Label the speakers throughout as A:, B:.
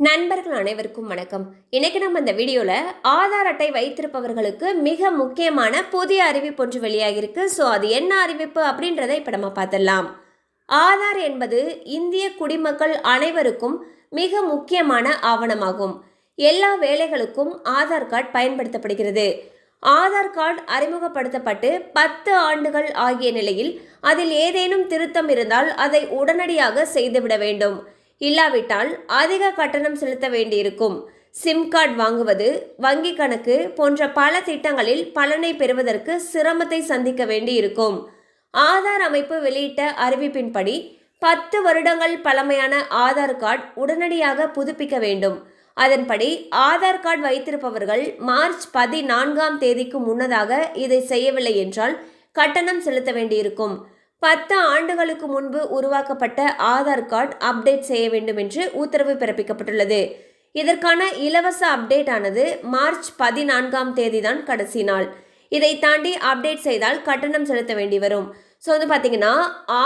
A: நண்பர்கள் அனைவருக்கும் வணக்கம். இன்னைக்கு நம்ம இந்த வீடியோவில் ஆதார் அட்டை வைத்திருப்பவர்களுக்கு மிக முக்கியமான புதிய அறிவிப்பு ஒன்று வெளியாகிருக்கு ஸோ அது என்ன அறிவிப்பு அப்படின்றத இப்போ நம்ம பார்த்துடலாம். ஆதார் என்பது இந்திய குடிமக்கள் அனைவருக்கும் மிக முக்கியமான ஆவணமாகும். எல்லா வேலைகளுக்கும் ஆதார் கார்டு பயன்படுத்தப்படுகிறது. ஆதார் கார்டு அறிமுகப்படுத்தப்பட்டு பத்து ஆண்டுகள் ஆகிய நிலையில் அதில் ஏதேனும் திருத்தம் இருந்தால் அதை உடனடியாக செய்துவிட வேண்டும். இல்லாவிட்டால் அதிக கட்டணம் செலுத்த வேண்டியிருக்கும். சிம் கார்டு வாங்குவது வங்கி கணக்கு போன்ற பல திட்டங்களில் பலனை பெறுவதற்கு சிரமத்தை சந்திக்க வேண்டியிருக்கும். ஆதார் அமைப்பு வெளியிட்ட அறிவிப்பின்படி பத்து வருடங்கள் பழமையான ஆதார் கார்டு உடனடியாக புதுப்பிக்க வேண்டும். அதன்படி ஆதார் கார்டு வைத்திருப்பவர்கள் மார்ச் பதினான்காம் தேதிக்கு முன்னதாக இதை செய்யவில்லை என்றால் கட்டணம் செலுத்த வேண்டியிருக்கும். பத்து ஆண்டுகளுக்கு முன்பு உருவாக்கப்பட்ட ஆதார் கார்டு அப்டேட் செய்ய வேண்டும் என்று உத்தரவு பிறப்பிக்கப்பட்டுள்ளது. இதற்கான இலவச அப்டேட் ஆனது மார்ச் பதினான்காம் தேதி தான் கடைசி நாள். இதை தாண்டி அப்டேட் செய்தால் கட்டணம் செலுத்த வேண்டி வரும். ஸோ வந்து பார்த்தீங்கன்னா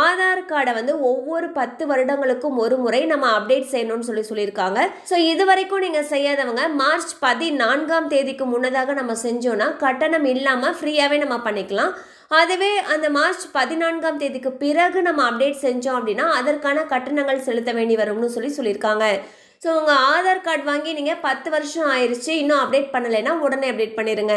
A: ஆதார் கார்டை வந்து ஒவ்வொரு பத்து வருடங்களுக்கும் ஒரு முறை நம்ம அப்டேட் செய்யணும்னு சொல்லி சொல்லியிருக்காங்க. ஸோ இது வரைக்கும் நீங்கள் செய்யாதவங்க மார்ச் பதினான்காம் தேதிக்கு முன்னதாக நம்ம செஞ்சோன்னா கட்டணம் இல்லாமல் ஃப்ரீயாகவே நம்ம பண்ணிக்கலாம். அதுவே அந்த மார்ச் பதினான்காம் தேதிக்கு பிறகு நம்ம அப்டேட் செஞ்சோம் அப்படின்னா அதற்கான கட்டணங்கள் செலுத்த வேண்டி வரும்னு சொல்லி சொல்லியிருக்காங்க. ஸோ உங்கள் ஆதார் கார்டு வாங்கி நீங்கள் பத்து வருஷம் ஆயிடுச்சு இன்னும் அப்டேட் பண்ணலைன்னா உடனே அப்டேட் பண்ணிடுங்க